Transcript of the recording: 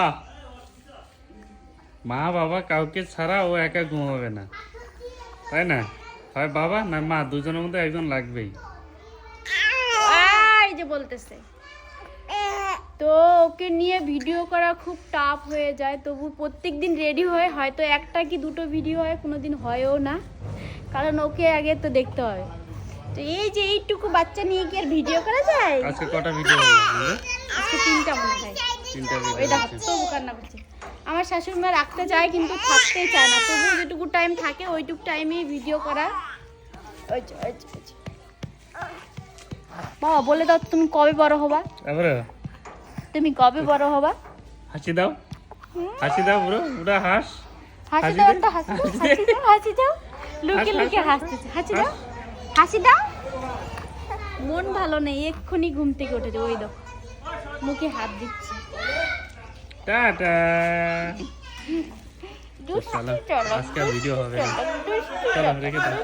আ মা বাবা কাউকে ছাড়া ও একা ঘুমাবে না। তাই না? হয় বাবা না মা? দুজনের মধ্যে একজন লাগবেই। এই যে বলতেছে। তো ওকে নিয়ে ভিডিও করা খুব টাফ হয়ে যায়। তবু প্রত্যেক দিন রেডি হয়ে হয়তো একটা কি দুটো ভিডিও হয় কোনো দিন হয়ও না। কারণ ওকে আগে তো দেখতে হবে। তো এই যে এইটুকু বাচ্চা নিয়ে কি আর ভিডিও করা যায়? আজকে কটা ভিডিও আজকে তিনটা মনে হয়। তিনটা ওই দেখো তবু কান্না করছে। আমার শাশুড়ি মা রাখতে চায় কিন্তু থাকতেই চায় না। তবু যেটুকু টাইম থাকে ওইটুকু টাইমেই ভিডিও করা ওই। বাবা বলে দাও তুমি কবে বড় হবা? তুমি কবে বড় হবা? হাসি দাও। হাসি দাও পুরো পুরো হাস। হাসি দাও। একটা হাসি দাও হাসি দাও হাসি দাও। লুকে হাস, লুকে হাসতেছে। হাসি দাও। হাসি দাও। মন ভালো নেই এক্ষুনি ঘুম থেকে উঠেছে ওই দাও মুখে হাত দিচ্ছি। টাটা। আজকে ভিডিও হবে। চলো রেখে দাও।